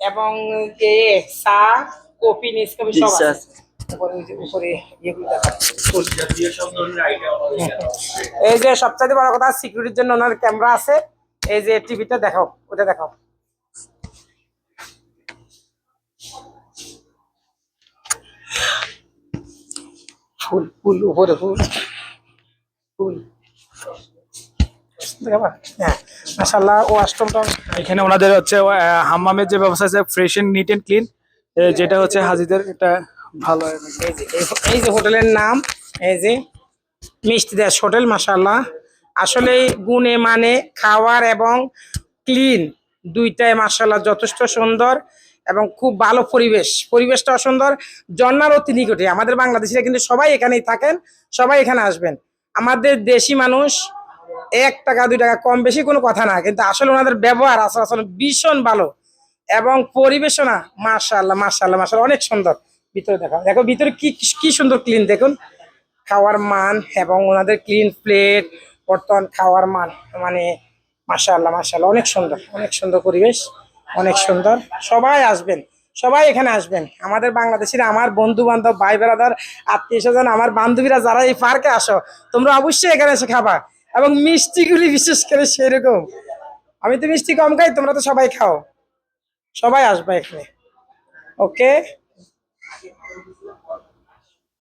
এবং এ চা কফি নিসকাফি সব. আছে। যে উপরে ইয়েগুলো এই যে সবচাইতে বড় কথা সিকিউরিটির জন্য ওনার ক্যামেরা আছে। এই যে টিভিটা দেখাও ওটা দেখাও। ফুল ফুল উপরে ফুল ফুল। দেখাবা হ্যাঁ মাসাল্লাহ ও এখানে ওনাদের হচ্ছে হাম্মামের যে ব্যবস্থা আছে fresh and neat and clean যেটা হচ্ছে হাজিদের এটা ভালো এই যে হোটেলের নাম এই যে মিষ্টি দাস হোটেল মাসাল্লাহ আসলে গুণে মানে খাওয়ার এবং ক্লিন দুইটাই মাসাল্লাহ যথেষ্ট সুন্দর এবং খুব ভালো পরিবেশ। পরিবেশটা সুন্দর জন্নার অতি নিকটে। আমাদের বাংলাদেশিরা কিন্তু সবাই এখানেই থাকেন সবাই এখানে আসবেন। আমাদের দেশি মানুষ এক টাকা, দুই টাকা কম বেশি কোনো কথা না। কিন্তু আসলে ওনাদের ব্যবহার আসলে আসলে ভীষণ ভালো এবং পরিবেশনা মাশাআল্লাহ মাশাআল্লাহ মাশাআল্লাহ, অনেক সুন্দর। ভিতরে দেখো দেখো ভিতরে কি কি সুন্দর ক্লিন দেখুন। খাওয়ার মান এবং ওনাদের ক্লিন প্লেট বর্তমান খাওয়ার মান মানে মাশাআল্লাহ মাশাআল্লাহ, অনেক সুন্দর অনেক সুন্দর পরিবেশ, অনেক সুন্দর। সবাই আসবেন, সবাই এখানে আসবেন। আমাদের বাংলাদেশের আমার বন্ধু বান্ধব ভাই বেড়াদার আত্মীয় স্বজন আমার বান্ধবীরা যারা এই পার্কে আসো, তোমরা অবশ্যই এখানে এসে খাবা। এবং মিষ্টিগুলি বিশেষ করে সেরকম আমি তো মিষ্টি কম খাই, তোমরা তো সবাই খাও। সবাই আসবে এখানে। ওকে